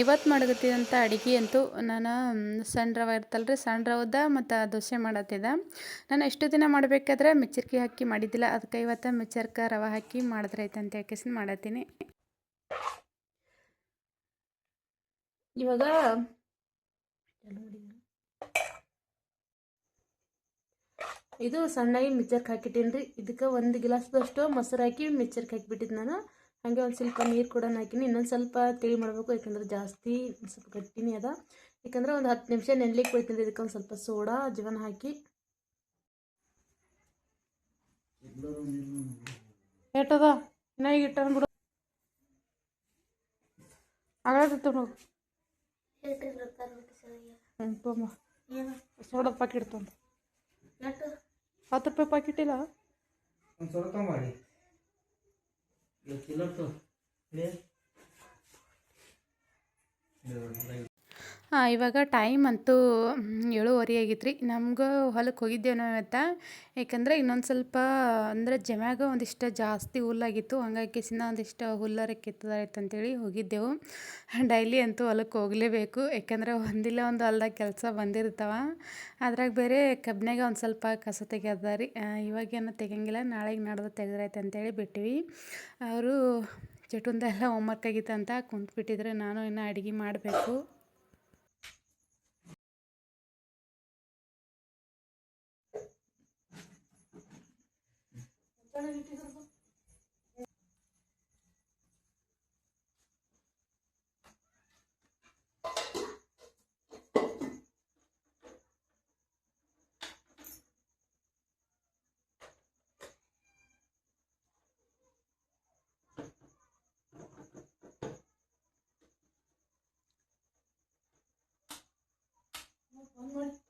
ಇವತ್ತು ಮಾಡಕತ್ತಿದಂಥ ಅಡುಗೆ ಅಂತೂ ನಾನು ಸಣ್ಣ ರವೆ ಇರ್ತಲ್ಲ ರೀ ಸಣ್ಣ ರವದ ಮತ್ತು ದೋಸೆ ಮಾಡತ್ತಿದ್ದೆ ನಾನು ಎಷ್ಟು ದಿನ ಮಾಡಬೇಕಾದ್ರೆ ಮಿಚ್ಚರ್ಕಿ ಹಾಕಿ ಮಾಡಿದ್ದಿಲ್ಲ, ಅದಕ್ಕೆ ಇವತ್ತು ಮಿಚ್ಚರ್ಕ ರವೆ ಹಾಕಿ ಮಾಡಿದ್ರೈತೆ ಅಂತ ಹೇಳ್ಕೇಸಿ ಮಾಡತ್ತೀನಿ. ಇವಾಗ ಇದು ಸಣ್ಣಾಗಿ ಮಿಚ್ಚರ್ಕ ಹಾಕಿಟ್ಟೀನಿ ರೀ ಇದಕ್ಕೆ ಒಂದು ಗಿಲಾಸ್ದಷ್ಟು ಮೊಸರು ಹಾಕಿ ಮಿಚ್ಚರ್ಗೆ ಹಾಕಿಬಿಟ್ಟಿದ್ದು ನಾನು. ಹಾಗೆ ಒಂದು ಸ್ವಲ್ಪ ನೀರು ಕೂಡ ಹಾಕಿನಿ. ಇನ್ನೊಂದು ಸ್ವಲ್ಪ ತಿಳಿ ಮಾಡಬೇಕು ಯಾಕಂದ್ರೆ ಜಾಸ್ತಿ ಸ್ವಲ್ಪ ಗಟ್ಟಿನೇ ಅದ. ಯಾಕಂದ್ರೆ ಒಂದು ಹತ್ತು ನಿಮಿಷ ನೆನ್ಲಿಕ್ಕೆ ಕೊಡ್ತೀನಿ ಇದಕ್ಕೆ ಒಂದು ಸ್ವಲ್ಪ ಸೋಡಾ ಜೀವನ ಹಾಕಿ. ಏಟದ ಇನ್ನ ಈಗ ಇಟ್ಟ ಬಿಡು. ಆಗತ್ತಿತ್ತು ನೋಡು. ಹ್ಞೂ ಸೋಡಾ ಪಾಕಿಟ್ ತೊಂದು ಹತ್ತು ರೂಪಾಯಿ ಪಾಕಿಟ್ ಇಲ್ಲ ಒಂದು ಸ್ವಲ್ಪ ತೊಗೊಂಬರಿ ಕಿಲೋ ತೋ ಇವಾಗ ಟೈಮ್ ಅಂತೂ ಏಳುವರಿ ಆಗಿತ್ತು ರೀ ನಮ್ಗೆ ಹೊಲಕ್ಕೆ ಹೋಗಿದ್ದೇವೆ ನಾವು ಇವತ್ತು. ಯಾಕಂದ್ರೆ ಇನ್ನೊಂದು ಸ್ವಲ್ಪ, ಅಂದರೆ ಜಮ್ಯಾಗ ಒಂದಿಷ್ಟು ಜಾಸ್ತಿ ಹುಲ್ಲಾಗಿತ್ತು. ಹಂಗಾಗಿ ಸಿನ ಒಂದಿಷ್ಟು ಹುಲ್ಲರ ಕಿತ್ತದಾಯ್ತು ಅಂತೇಳಿ ಹೋಗಿದ್ದೆವು. ಡೈಲಿ ಅಂತೂ ಹೊಲಕ್ಕೆ ಹೋಗಲೇಬೇಕು. ಯಾಕಂದ್ರೆ ಒಂದಿಲ್ಲ ಒಂದು ಹೊಲ್ದಾಗ ಕೆಲಸ ಬಂದಿರ್ತಾವ. ಅದ್ರಾಗ ಬೇರೆ ಕಬ್ಬಿನಾಗ ಒಂದು ಸ್ವಲ್ಪ ಕಸ ತೆಗೆದ ರೀ ಇವಾಗೇನು ತೆಗಿಯಂಗಿಲ್ಲ. ನಾಳೆಗೆ ನಾಡ್ದು ತೆಗೆದ್ರಾಯ್ತು ಅಂತೇಳಿ ಬಿಟ್ಟಿವಿ. ಅವರು ಚಟುಂದೆಲ್ಲ ಹೋಮ್ವರ್ಕ್ ಆಗಿತ್ತು ಅಂತ ಕುಂತ್ಬಿಟ್ಟಿದ್ರೆ. ನಾನು ಇನ್ನೂ ಅಡುಗೆ ಮಾಡಬೇಕು. one more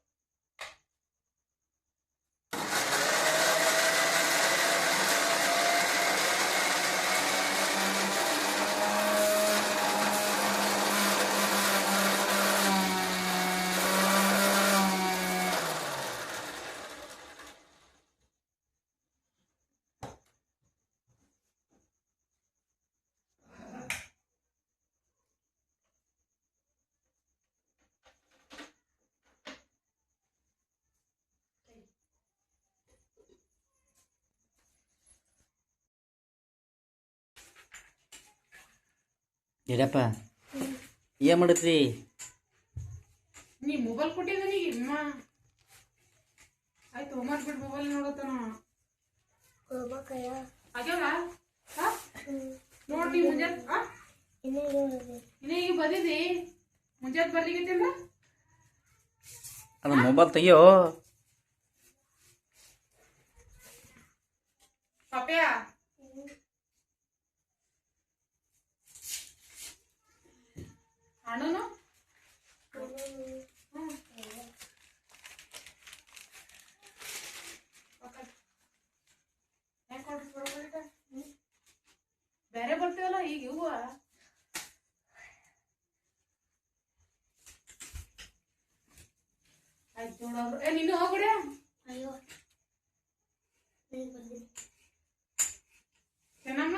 ಯಡಪ್ಪ ಏನು ಮಾಡತ್ರಿ? ನೀ ಮೊಬೈಲ್ ಕೊಟ್ಟಿದ್ದ ನೀ ಅಮ್ಮ ಆಯ್ತು ಹೋಮ್ವರ್ಕ್ ಬಿಟ್ಟು ಮೊಬೈಲ್ ನೋಡತ್ತಾನ. ಆಗ್ಯಾವ ಹಾ? ನೋಡ್ ಮುಂಜಾನೆ ಆ ಇನ್ನೇ ಈಗ ಬಂದಿದ್ದಿ? ಮುಂಜಾನೆ ಬರ್ಲಿಕ್ಕೆ ಅದು ಮೊಬೈಲ್ ತೆಗಿಯೋ? ಪಾಪ್ಯ? ಹಣ್ಣುನು ಹ್ಮ್. ಪಕ್ಕ- ಹೆಂಗ್ ಕೊಡ್ರಿ ಬರೋಬ್ಬರಿಗ? ಹ್ಮ್. ಬೇರೆ ಬರ್ತೀವಲ್ಲ ಈಗ ಇವ ಆಯ್ತು ನೋಡವ್ರು ಏ ನೀನು ಹೋಗ್ಬಿಡ ಚೆನ್ನಮ್ಮ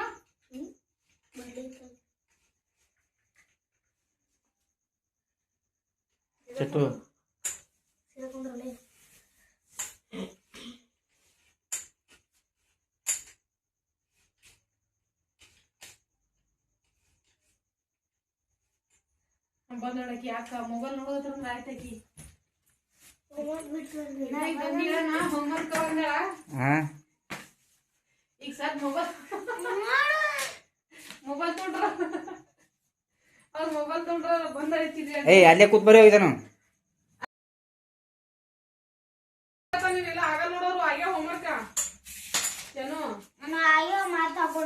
ಚಟ್ಟು ಬಂದೊಳಕಿ ಯಾಕ? ಮೊಬೈಲ್ ನೋಡೋದ್ರ ಆಯ್ತಾಕಿ ನಾ ಈಗ ಬಂದಿಲ್ಲ ನಾ ಹೋಮ್ವರ್ಕ್ ಬಂದಳ ಹಾಂ? ಈಗ ಸರ್ ಮೊಬೈಲ್ ಮೊಬೈಲ್ ತೊಗೊಂಡ್ರ. ಅವ್ರ ಮೊಬೈಲ್ ತೊಗೊಂಡ್ರ ಬಂದ ಐತಿದ್ರಿ ಏಯ್ ಅಲ್ಲೇ ಕೂತ್ ಬರೀ ಹೋಗಿದ್ದಾನು ನೀವೆಲ್ಲ ಆಗಲ್ಲ ನೋಡೋರು ಆಗ್ಯಾವ ಹೋಮ್ವರ್ಕ ಏನು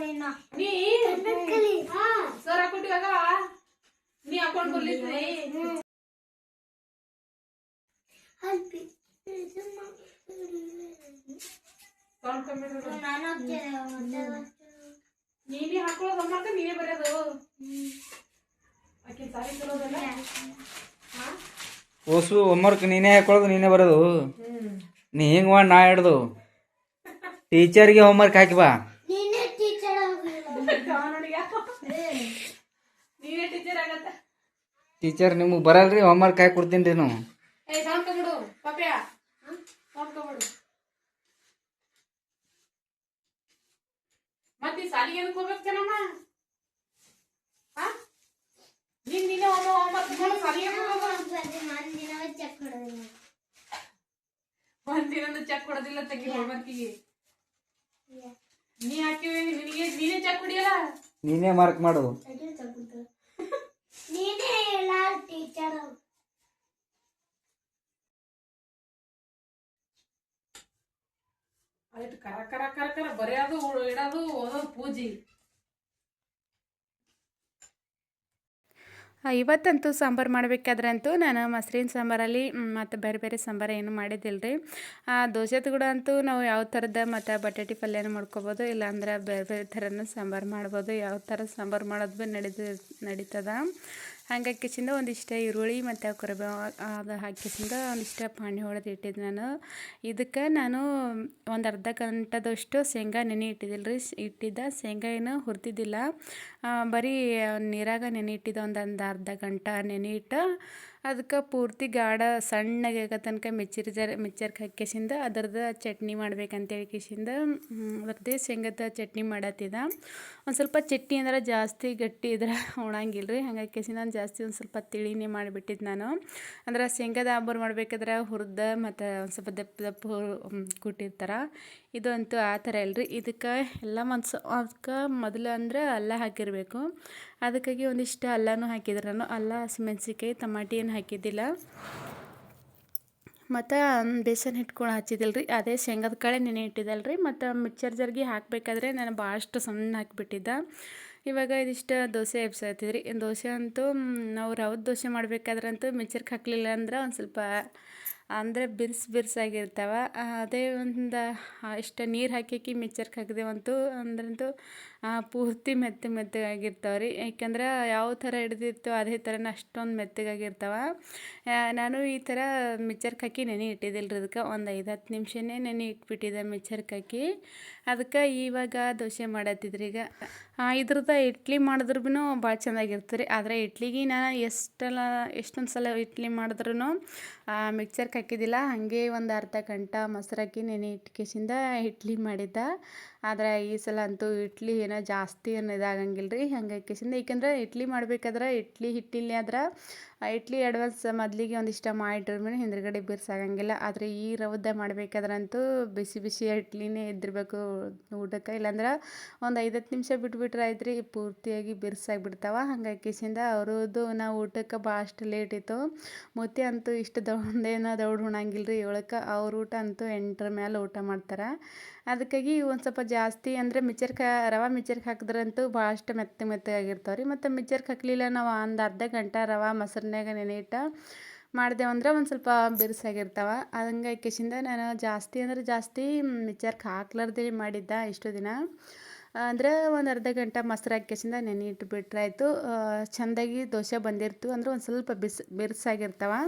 ನೀ ಹಾ ಸರ್ ಹಾಕೊಟ್ಟಿವಾಗ ನೀ. ನೀನೇ ಹಾಕೊಳ್ಳೋದು ಹೋಮ್ವರ್ಕ ನೀನೇ ಬರೆಯೋದು ಆಕೆ ಸಾರಿ ತರೋದಲ್ಲ ಹಾ ಓಸು ಹೋಮ್ವರ್ಕ್ ನೀನೇ ಹಾಕೊಳ್ಳೋದು ನೀನೇ ಬರೋದು. ನೀ ಹಿಂಗೆ ಮಾಡಿ ನಾ ಹಿಡ್ದು ಟೀಚರ್ಗೆ ಹೋಮ್ವರ್ಕ್ ಹಾಕಿ ಬಾ ಅವನೊಡಿಗ ನೀನೇ ಟೀಚರ್ ನಿಮಗೆ ಬರಲ್ರಿ ಹೋಮ್ವರ್ಕ್ ಹಾಕಿ ಕೊಡ್ತೀನಿ ರೀ ನಾವು. ಮತ್ತೆ ಸಾಲಿಗೆ ಏನಕ್ಕೆ ಹೋಗ್ಬೇಕು ನೀನ್ ನೀನೇ ಹೋಮ ಹೋಮ್ವರ್ಕ್ ಮಾಡಿ ಸಾಲಿಗೆ ಒಂದಿನೊಂದು ಚೆಕ್ ಕೊಡೋದಿಲ್ಲ ತೆಗಿ ಹೋಮ್ವರ್ಕಿಗೆ ನೀ ಹಾಕಿವಿ ನಿನಗೆ ನೀನೇ ಚೆಕ್ ಕುಡಿಯಲ್ಲ? ನೀನೇ ಮಾರ್ಕ್ ಮಾಡು. ನೀನೇ ಇಲ್ಲ ಟೀಚರ್ ಆಯ್ತು ಕರ ಕರ ಕರ ಕರ ಬರೆಯೋದು ಇಡೋದು ಓದೋದು ಪೂಜಿ. ಇವತ್ತಂತೂ ಸಾಂಬಾರು ಮಾಡಬೇಕಾದ್ರಂತೂ ನಾನು ಮೊಸರಿನ ಸಾಂಬಾರಲ್ಲಿ ಮತ್ತು ಬೇರೆ ಬೇರೆ ಸಾಂಬಾರು ಏನು ಮಾಡಿದ್ದಿಲ್ಲ ರೀ ದೋಸೆದು ಕೂಡ ಅಂತೂ ನಾವು ಯಾವ ಥರದ ಮತ್ತು ಬಟಾಟಿ ಪಲ್ಯನೂ ಮಾಡ್ಕೊಬೋದು, ಇಲ್ಲಾಂದ್ರೆ ಬೇರೆ ಬೇರೆ ಥರನೂ ಸಾಂಬಾರು ಮಾಡ್ಬೋದು, ಯಾವ ಥರ ಸಾಂಬಾರು ಮಾಡೋದು ಭೀ ನಡೀತ, ನಡೀತದ. ಹಂಗಾಗಿ ಕಿಸಿಂದ ಒಂದಿಷ್ಟು ಈರುಳ್ಳಿ ಮತ್ತು ಕರಿಬೇವು ಅದು ಹಾಕಿಸಿಂದ ಒಂದಿಷ್ಟು ಪಾಣಿ ಹೊಡೆದು ಇಟ್ಟಿದ್ದೆ ನಾನು. ಇದಕ್ಕೆ ನಾನು ಒಂದು ಅರ್ಧ ಗಂಟೆದಷ್ಟು ಶೇಂಗಾ ನೆನೆ ಇಟ್ಟಿದ್ದಿಲ್ಲ ರೀ ಇಟ್ಟಿದ್ದ ಶೇಂಗಾ ಏನು ಹುರಿದಿದ್ದಿಲ್ಲ. ಬರೀ ನೀರಾಗ ನೆನೆ ಇಟ್ಟಿದ್ದ ಒಂದು ಒಂದು ಅರ್ಧ ಗಂಟೆ ನೆನೆ ಇಟ್ಟು ಅದಕ್ಕೆ ಪೂರ್ತಿ ಗಾಢ ಸಣ್ಣಗೆ ಆಗೋ ತನಕ ಮಿಕ್ಚರ್ ಜರ ಮಿಕ್ಚರ್ಗೆ ಹಾಕಿಸಿಂದ ಅದರದ್ದು ಚಟ್ನಿ ಮಾಡ್ಬೇಕಂತೇಳಿ ಕಿಸಿಂದ ಅದರದ್ದೇ ಶೇಂಗದ ಚಟ್ನಿ ಮಾಡತ್ತಿದ. ಒಂದು ಸ್ವಲ್ಪ ಚಟ್ನಿ ಅಂದ್ರೆ ಜಾಸ್ತಿ ಗಟ್ಟಿ ಇದ್ರೆ ಉಣಂಗಿಲ್ಲ ರೀ ಹಂಗಾಗಿ ಕಿಸಿಂದ ನಾನು ಜಾಸ್ತಿ ಒಂದು ಸ್ವಲ್ಪ ತಿಳಿನೇ ಮಾಡಿಬಿಟ್ಟಿದ್ದು ನಾನು. ಅಂದ್ರೆ ಶೇಂಗದ ಆಂಬೂರು ಮಾಡ್ಬೇಕಾದ್ರೆ ಹುರಿದ ಮತ್ತು ಒಂದು ಸ್ವಲ್ಪ ದಪ್ಪ ದಪ್ಪ ಕುಟ್ಟಿರ್ತಾರೆ. ಇದು ಅಂತೂ ಆ ಥರ ಇಲ್ರಿ. ಇದಕ್ಕೆ ಎಲ್ಲ ಮನ್ಸು, ಅದಕ್ಕೆ ಮೊದಲು ಅಂದ್ರೆ ಅಲ್ಲ ಹಾಕಿರಬೇಕು. ಅದಕ್ಕಾಗಿ ಒಂದಿಷ್ಟು ಅಲ್ಲನೂ ಹಾಕಿದ್ರೆ ನಾನು. ಅಲ್ಲ ಹಸಿಮೆಣ್ಸಿಕಾಯಿ ತಮಾಟಿ ಏನು ಹಾಕಿದ್ದಿಲ್ಲ. ಮತ್ತು ಬೇಸನ್ ಹಿಟ್ಕೊಂಡು ಹಚ್ಚಿದಿಲ್ಲ ರೀ ಅದೇ ಶೇಂಗದ ಕಾಳೆ ನೆನೆ ಇಟ್ಟಿದ್ದಲ್ಲ ರೀ ಮತ್ತು ಮಿಕ್ಸರ್ ಜರ್ಗಿ ಹಾಕಬೇಕಾದ್ರೆ ನಾನು ಭಾಳಷ್ಟು ಸಣ್ಣ ಹಾಕಿಬಿಟ್ಟಿದ್ದ. ಇವಾಗ ಇದಿಷ್ಟು ದೋಸೆ ಎಬ್ಸತ್ತಿದ್ರಿ ದೋಸೆ ಅಂತೂ, ನಾವು ರವದ ದೋಸೆ ಮಾಡಬೇಕಾದ್ರಂತೂ ಮಿಕ್ಸರ್ಗೆ ಹಾಕಲಿಲ್ಲ ಅಂದ್ರೆ ಒಂದು ಸ್ವಲ್ಪ ಅಂದರೆ ಬಿರ್ಸ್ ಬಿರ್ಸಾಗಿರ್ತಾವೆ. ಅದೇ ಒಂದು ಇಷ್ಟು ನೀರು ಹಾಕಿ ಮಿಕ್ಸರ್ಗೆ ಹಾಕಿದೇವಂತೂ ಅಂದ್ರಂತೂ ಪೂರ್ತಿ ಮೆತ್ತ ಮೆತ್ತಗಾಗಿರ್ತಾವೆ ರೀ ಯಾಕಂದ್ರೆ ಯಾವ ಥರ ಹಿಡಿದಿರ್ತೇವೆ ಅದೇ ಥರನೇ ಅಷ್ಟೊಂದು ಮೆತ್ತಗಾಗಿರ್ತಾವೆ. ನಾನು ಈ ಥರ ಮಿಕ್ಸರ್ಗೆ ಹಾಕಿ ನೆನೆ ಇಟ್ಟಿದ್ದಿಲ್ಲ ರೀ ಅದಕ್ಕೆ ಒಂದು ಐದು ಹತ್ತು ನಿಮಿಷನೇ ನೆನೆ ಇಟ್ಬಿಟ್ಟಿದ್ದೆ ಮಿಕ್ಸರ್ಗೆ ಹಾಕಿ ಅದಕ್ಕೆ ಇವಾಗ ದೋಸೆ ಮಾಡತ್ತಿದ್ರಿ ಈಗ. ಆ, ಇದ್ರದ್ದು ಇಡ್ಲಿ ಮಾಡಿದ್ರು ಭೀ ಭಾಳ ಚೆನ್ನಾಗಿರ್ತದೆ ರೀ ಆದರೆ ಇಡ್ಲಿಗೆ ನಾನು ಎಷ್ಟೆಲ್ಲ, ಎಷ್ಟೊಂದು ಸಲ ಇಡ್ಲಿ ಮಾಡಿದ್ರು ಮಿಕ್ಸರ್ಗೆ ಹಾಕಿದ್ದಿಲ್ಲ. ಹಾಗೆ ಒಂದು ಅರ್ಧ ಗಂಟೆ ಮೊಸರು ಹಾಕಿ ನೆನೆ ಇಟ್ಕೇಸಿಂದ ಇಡ್ಲಿ ಮಾಡಿದ್ದೆ. ಆದರೆ ಈ ಸಲ ಅಂತೂ ಇಡ್ಲಿ ಏನೋ ಜಾಸ್ತಿ ಏನು ಇದಾಗಂಗಿಲ್ಲ ರೀ ಹಂಗೆ ಹಾಕಿಸಿಂದ ಏಕೆಂದ್ರೆ ಇಡ್ಲಿ ಮಾಡ್ಬೇಕಾದ್ರೆ ಇಡ್ಲಿ ಹಿಟ್ಟಿಲ್ಲ ಆದ್ರೆ ಇಡ್ಲಿ ಎಡವಲ್ಸ್ ಮೊದಲಿಗೆ ಒಂದಿಷ್ಟು ಮೇಲೆ ಹಿಂದ್ಗಡೆ ಬಿರ್ಸಾಗಂಗಿಲ್ಲ. ಆದರೆ ಈ ರವದ್ದೆ ಮಾಡ್ಬೇಕಾದ್ರಂತೂ ಬಿಸಿ ಬಿಸಿ ಇಡ್ಲಿನೇ ಇದ್ದಿರಬೇಕು ಊಟಕ್ಕೆ. ಇಲ್ಲಾಂದ್ರೆ ಒಂದು ಐದತ್ತು ನಿಮಿಷ ಬಿಟ್ಬಿಟ್ರೆ ಆಯ್ತು ರೀ ಪೂರ್ತಿಯಾಗಿ ಬಿರ್ಸಾಗ್ಬಿಡ್ತಾವ. ಹಂಗಾಗಿ ಕಿಸಿಂದ ಅವ್ರದ್ದು ನಾವು ಊಟಕ್ಕೆ ಭಾಳಷ್ಟು ಲೇಟ್ ಇತ್ತು. ಮತ್ತೆ ಅಂತೂ ಇಷ್ಟು ದೊಡ್ಡದೇನೋ ದೌಡ್ ಹುಣಂಗಿಲ್ಲ ರೀ ಏಳಕ್ಕೆ ಅವ್ರ ಊಟ ಅಂತೂ ಎಂಟ್ರ ಮೇಲೆ ಊಟ ಮಾಡ್ತಾರೆ. ಅದಕ್ಕಾಗಿ ಒಂದು ಸ್ವಲ್ಪ ಜಾಸ್ತಿ ಅಂದರೆ ಮಿಚರ್ಕ ರವೆ ಮಿಕ್ಚರ್ಗೆ ಹಾಕಿದ್ರಂತೂ ಭಾಳಷ್ಟು ಮೆತ್ತ ಮೆತ್ತಗಾಗಿರ್ತಾವೆ ರೀ ಮತ್ತು ಮಿಕ್ಚರ್ಗೆ ಹಾಕಲಿಲ್ಲ ನಾವು ಒಂದು ಅರ್ಧ ಗಂಟೆ ರವೆ ಮೊಸರಿನಾಗ ನೆನೆ ಇಟ್ಟ ಮಾಡಿದೆವು ಅಂದ್ರೆ ಒಂದು ಸ್ವಲ್ಪ ಬಿರುಸಾಗಿರ್ತಾವೆ ಹಂಗಾಗಿ ಕಿಸಿಂದ ನಾನು ಜಾಸ್ತಿ ಅಂದ್ರೆ ಜಾಸ್ತಿ ಮಿಕ್ಚರ್ಗೆ ಹಾಕ್ಲಾರ್ದೆ ಮಾಡಿದ್ದ ಇಷ್ಟು ದಿನ. ಅಂದರೆ ಒಂದು ಅರ್ಧ ಗಂಟೆ ಮೊಸರು ಹಾಕಿಸಿಂದ ನೆನೆ ಇಟ್ಟು ಆಯಿತು ಚೆಂದಾಗಿ ದೋಸೆ ಬಂದಿರ್ತು ಅಂದ್ರೆ ಒಂದು ಸ್ವಲ್ಪ ಬಿಸ್ ಬಿರ್ಸಾಗಿರ್ತಾವೆ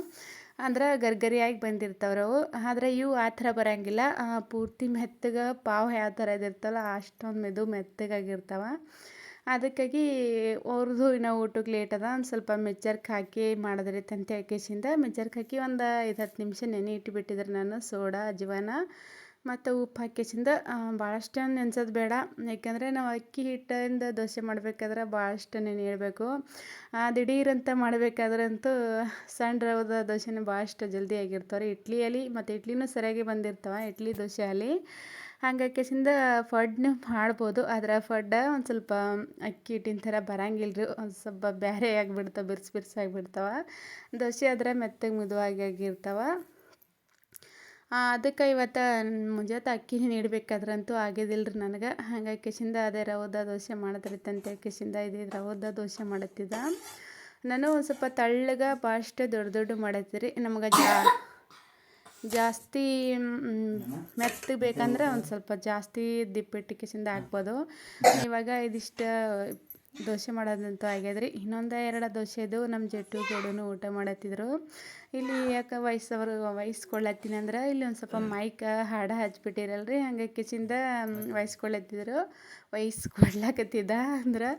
ಅಂದ್ರೆ ಗರ್ಗರಿಯಾಗಿ ಬಂದಿರ್ತಾವ್ರವು ಆದರೆ ಇವು ಆ ಥರ ಬರೋಂಗಿಲ್ಲ. ಪೂರ್ತಿ ಮೆತ್ತಗೆ ಪಾವು ಯಾವ ಥರ ಇದಿರ್ತಲ್ಲ ಅಷ್ಟೊಂದು ಮೆದು ಮೆತ್ತಗಾಗಿರ್ತಾವೆ. ಅದಕ್ಕಾಗಿ ಅವ್ರದ್ದು ಇನ್ನೂ ಊಟಕ್ಕೆ ಲೇಟ್ ಅದ, ಒಂದು ಸ್ವಲ್ಪ ಮೆಜ್ಜರ್ಕ್ ಹಾಕಿ ಮಾಡಿದ್ರೆ ತಂತಿ ಹಾಕಿಸಿಂದ ಮೆಜ್ಜರ್ಕ್ ಹಾಕಿ ಒಂದು ಐದು ಹತ್ತು ನಿಮಿಷ ನೆನೆ ಇಟ್ಟುಬಿಟ್ಟಿದ್ರೆ ನಾನು ಸೋಡಾ, ಅಜ್ವಾನ ಮತ್ತು ಉಪ್ಪು ಹಾಕಿಸಿಂದ ಭಾಳಷ್ಟು ನೆನ್ಸೋದು ಬೇಡ. ಯಾಕೆಂದರೆ ನಾವು ಅಕ್ಕಿ ಹಿಟ್ಟಿಂದ ದೋಸೆ ಮಾಡಬೇಕಾದ್ರೆ ಭಾಳಷ್ಟು ನೆನೆ ಇಡಬೇಕು. ದಿಢೀರಂತ ಮಾಡಬೇಕಾದ್ರಂತೂ ಸಣ್ಣ ರವದ ದೋಸೆನೇ ಭಾಳಷ್ಟು ಜಲ್ದಿ ರೀ ಇಡ್ಲಿಯಲ್ಲಿ ಮತ್ತು ಇಡ್ಲಿನೂ ಸರಿಯಾಗಿ ಬಂದಿರ್ತಾವೆ, ಇಡ್ಲಿ ದೋಸೆ ಅಲ್ಲಿ ಹಂಗಾಕೆಸಿಂದ ಫಡ್ನ ಮಾಡ್ಬೋದು, ಆದರೆ ಫಡ್ಡ ಒಂದು ಸ್ವಲ್ಪ ಅಕ್ಕಿ ಹಿಟ್ಟಿನ ಥರ ಬರಂಗಿಲ್ಲ ರೀ ಒಂದು ಸ್ವಲ್ಪ ಬೇರೆ ಆಗಿಬಿಡ್ತಾವೆ, ಬಿರ್ಸ್ ಬಿರ್ಸಿ ಆಗಿಬಿಡ್ತಾವೆ. ದೋಸೆ ಆದರೆ ಮೆತ್ತಗೆ ಮಿದುವಾಗಿ ಆಗಿರ್ತಾವೆ. ಅದಕ್ಕೆ ಇವತ್ತು ಮುಂಜಾನೆ ಅಕ್ಕಿ ನೀಡಬೇಕಾದ್ರಂತೂ ಆಗಿದ್ದಿಲ್ಲರಿ ನನಗೆ. ಹಂಗಾಗಿ ಅದೇ ರವದ ದೋಸೆ ಮಾಡಿದ್ರಿತ್ತಂತ ಕೆಸಿಂದ ಇದು ರವದ ದೋಸೆ ಮಾಡತ್ತಿದ್ದ ನಾನು ಒಂದು ಸ್ವಲ್ಪ ತೆಳ್ಳಗೆ ಭಾಷೆ ದೊಡ್ಡ ದೊಡ್ಡ ಮಾಡತ್ತೀರಿ. ನಮ್ಗೆ ಜಾ ಜಾಸ್ತಿ ಮೆತ್ತಗೆ ಬೇಕಂದ್ರೆ ಒಂದು ಸ್ವಲ್ಪ ಜಾಸ್ತಿ ದಿಪ್ಪಿಟ್ಟು ಕಿಸಿಂದ ಹಾಕ್ಬೋದು. ಇವಾಗ ಇದಿಷ್ಟು ದೋಸೆ ಮಾಡೋದಂತೂ ಆಗ್ಯದ್ರಿ ಇನ್ನೊಂದು ಎರಡು ದೋಸೆದು ನಮ್ಮ ಜಟ್ಟು ಗೌಡನು ಊಟ ಮಾಡತ್ತಿದ್ರು. ಇಲ್ಲಿ ಯಾಕೆ ವಯಸ್ಸವರು ವಯಸ್ಕೊಳ್ಳತ್ತೀನಿ ಅಂದ್ರೆ ಇಲ್ಲಿ ಒಂದು ಸ್ವಲ್ಪ ಮೈಕ್ ಹಾಡು ಹಚ್ಬಿಟ್ಟಿರಲ್ರಿ, ಹಂಗೆ ಕಿಚಿಂದ ವಯಸ್ಕೊಳ್ಳತ್ತಿದ್ರು ವಯಸ್ಕೊಡ್ಲಾಕತ್ತಿದ್ದ ಅಂದ್ರೆ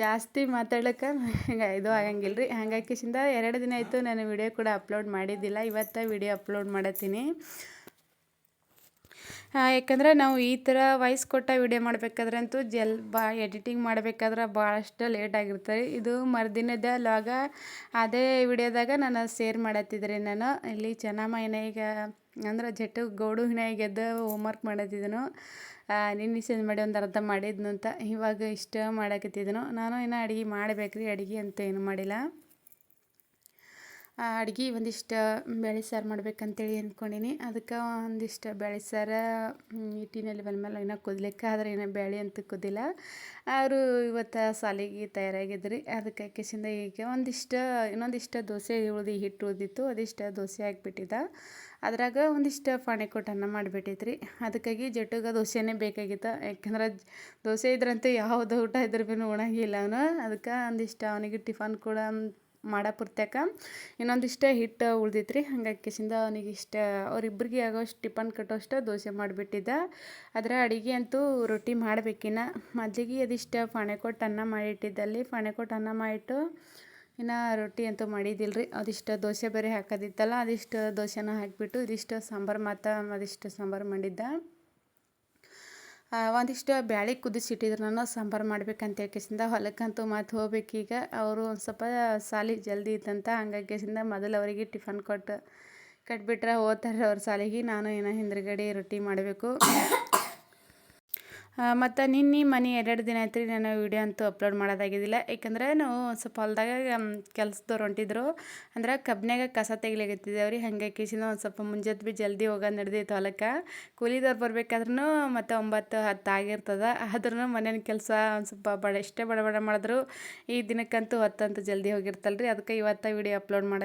ಜಾಸ್ತಿ ಮಾತಾಡ್ಲಿಕ್ಕೆ ಹಿಂಗೆ ಇದು ಆಗಂಗಿಲ್ಲ ರೀ ಹಂಗಾಕಿಸಿಂದ ಎರಡು ದಿನ ಆಯಿತು ನಾನು ವಿಡಿಯೋ ಕೂಡ ಅಪ್ಲೋಡ್ ಮಾಡಿದ್ದಿಲ್ಲ, ಇವತ್ತು ವಿಡಿಯೋ ಅಪ್ಲೋಡ್ ಮಾಡತ್ತೀನಿ. ಯಾಕಂದ್ರೆ ನಾವು ಈ ಥರ ವಾಯ್ಸ್ ಕೊಟ್ಟ ವಿಡಿಯೋ ಮಾಡಬೇಕಾದ್ರೆ ಅಂತೂ ಜೆಲ್ ಬಾ ಎಡಿಟಿಂಗ್ ಮಾಡಬೇಕಾದ್ರೆ ಭಾಳಷ್ಟು ಲೇಟ್ ಆಗಿರ್ತದೆ ಇದು ಮರುದಿನದ ಲಾಗ ಅದೇ ವಿಡಿಯೋದಾಗ ನಾನು ಶೇರ್ ಮಾಡತ್ತಿದ್ರಿ ನಾನು. ಇಲ್ಲಿ ಚೆನ್ನಮ್ಮ ಈಗ, ಅಂದ್ರೆ ಜಟ್ಟು ಗೌಡು ಈಗ ಹೋಮ್ ಹೋಮ್ವರ್ಕ್ ಮಾಡತ್ತಿದ್ದನು ನಿನ್ನೆ ಚೇಂಜ್ ಮಾಡಿ ಒಂದು ಅರ್ಧ ಮಾಡಿದ್ನು ಅಂತ ಇವಾಗ ಇಷ್ಟ ಮಾಡಕತ್ತಿದ್ದನು ನಾನು ಇನ್ನು ಅಡುಗೆ ಮಾಡಬೇಕ್ರಿ, ಅಡುಗೆ ಅಂತ ಏನು ಮಾಡಿಲ್ಲ. ಅಡುಗೆ ಒಂದಿಷ್ಟು ಬೇಳೆ ಸಾರು ಮಾಡ್ಬೇಕಂತೇಳಿ ಅಂದ್ಕೊಂಡೀನಿ ಅದಕ್ಕೆ ಒಂದಿಷ್ಟು ಬೇಳೆ ಸಾರು ಹಿಟ್ಟಿನಲ್ಲಿ ಬಂದ್ಮೇಲೆ ಇನ್ನೂ ಕುದಲಿಕ್ಕೆ ಆದ್ರೆ ಏನೋ ಬೇಳೆ ಅಂತ ಕುದಿಲ್ಲ ಅವರು ಇವತ್ತು ಸಾಲಿಗೆ ತಯಾರಾಗಿದ್ರಿ. ಅದಕ್ಕೆ ಕಿಶಿಂದ ಈಗ ಒಂದಿಷ್ಟು, ಇನ್ನೊಂದಿಷ್ಟು ದೋಸೆ ಉಳ್ದು ಹಿಟ್ಟು ಉಳ್ದಿತ್ತು. ಅದಿಷ್ಟು ದೋಸೆ ಹಾಕ್ಬಿಟ್ಟಿದ್ದ ಅದ್ರಾಗ ಒಂದಿಷ್ಟು ಫಾಣೆ ಕೊಟ್ಟು ಅನ್ನ ಮಾಡಿಬಿಟ್ಟಿದ್ರಿ. ಅದಕ್ಕಾಗಿ ಜಟ್ಟುಗ ದೋಸೆನೇ ಬೇಕಾಗಿತ್ತು. ಯಾಕಂದ್ರೆ ದೋಸೆ ಇದ್ರಂತೂ ಯಾವುದು ಊಟ ಇದ್ರ ಭೀ ಉಣಂಗಿಲ್ಲ ಅವನು. ಅದಕ್ಕೆ ಒಂದಿಷ್ಟು ಅವನಿಗೆ ಟಿಫನ್ ಕೂಡ ಮಾಡೋ ಪುರ್ತಕ ಇನ್ನೊಂದಿಷ್ಟು ಹಿಟ್ಟು ಉಳ್ದಿತ್ತು ರೀ ಹಂಗಾಗಿ ಕಿಸಿಂದ ಅವನಿಗೆ ಇಷ್ಟ. ಅವರಿಬ್ಬರಿಗೆ ಆಗೋಷ್ಟು ಟಿಫನ್ ಕಟ್ಟೋಷ್ಟು ದೋಸೆ ಮಾಡಿಬಿಟ್ಟಿದ್ದ. ಅದರ ಅಡುಗೆ ಅಂತೂ ರೊಟ್ಟಿ ಮಾಡಬೇಕಿನ್ನ. ಮೊದಲಿಗೆ ಅದಿಷ್ಟ ಪಾಣೆ ಕೊಟ್ಟು ಅನ್ನ ಮಾಡಿಟ್ಟಿದ್ದಲ್ಲಿ ಪಾಣೆ ಕೊಟ್ಟು ಅನ್ನ ಮಾಡಿಟ್ಟು ಇನ್ನು ರೊಟ್ಟಿ ಅಂತೂ ಮಾಡಿದ್ದಿಲ್ಲ ರೀ ಅದಿಷ್ಟು ದೋಸೆ ಬೇರೆ ಹಾಕೋದಿತ್ತಲ್ಲ, ಅದಿಷ್ಟು ದೋಸೆನ ಹಾಕಿಬಿಟ್ಟು ಇದಿಷ್ಟು ಸಾಂಬಾರು ಮತ್ತು ಅದಿಷ್ಟು ಸಾಂಬಾರು ಮಾಡಿದ್ದ. ಒಂದಿಷ್ಟು ಬ್ಯಾಳೆ ನಾನು ಸಾಂಬಾರು ಮಾಡ್ಬೇಕಂತ ಹೇಳ್ಕೆಸಿಂದ ಹೊಲಕ್ಕಂತೂ ಮತ್ತೆ ಹೋಗ್ಬೇಕೀಗ ಅವರು ಒಂದು ಸ್ವಲ್ಪ ಸಾಲಿ ಜಲ್ದಿ ಇತ್ತಂತ ಹಂಗಾಗಿಸಿಂದ ಮೊದಲು ಅವರಿಗೆ ಟಿಫನ್ ಕೊಟ್ಟು ಕಟ್ಬಿಟ್ರೆ ಹೋಗ್ತಾರೆ ಅವ್ರ ಸಾಲಿಗೆ. ನಾನು ಏನೋ ಹಿಂದ್ಗಡೆ ರೊಟ್ಟಿ ಮಾಡಬೇಕು. ಮತ್ತು ನಿನ್ನೆ ಮನೆ ಎರಡು ದಿನ ಆಯ್ತು ರೀ ನಾನು ವೀಡಿಯೋ ಅಂತೂ ಅಪ್ಲೋಡ್ ಮಾಡೋದಾಗಿದ್ದಿಲ್ಲ. ಯಾಕಂದ್ರೆ ನಾವು ಸ್ವಲ್ಪ ಹೊಲ್ದಾಗ ಕೆಲ್ಸದವ್ರು ಹೊಂಟಿದ್ರು. ಅಂದ್ರೆ ಕಬ್ಬಿನಾಗ ಕಸ ತೆಗಿಲಿಕ್ಕಿದ್ದೇವೆ ರೀ ಹಂಗಾಗಿ ಕಿಸಿನ ಒಂದು ಸ್ವಲ್ಪ ಮುಂಜಾನೆ ಭೀ ಜಲ್ದಿ ಹೋಗೋದು ನಡೆದೈತೆ ಹೊಲಕ್ಕೆ. ಕೂಲಿದವ್ರು ಬರಬೇಕಾದ್ರೂ ಮತ್ತು ಒಂಬತ್ತು ಹತ್ತು ಆಗಿರ್ತದ. ಆದ್ರೂ ಮನೇನ ಕೆಲಸ ಒಂದು ಸ್ವಲ್ಪ ಬಡ ಎಷ್ಟೇ ಬಡ ಬಡ ಮಾಡಿದ್ರು. ಈ ದಿನಕ್ಕಂತೂ ಹೊತ್ತಂತೂ ಜಲ್ದಿ ಹೋಗಿರ್ತಲ್ಲ ರೀ ಅದಕ್ಕೆ ಇವತ್ತು ವೀಡಿಯೋ ಅಪ್ಲೋಡ್ ಮಾಡೋದು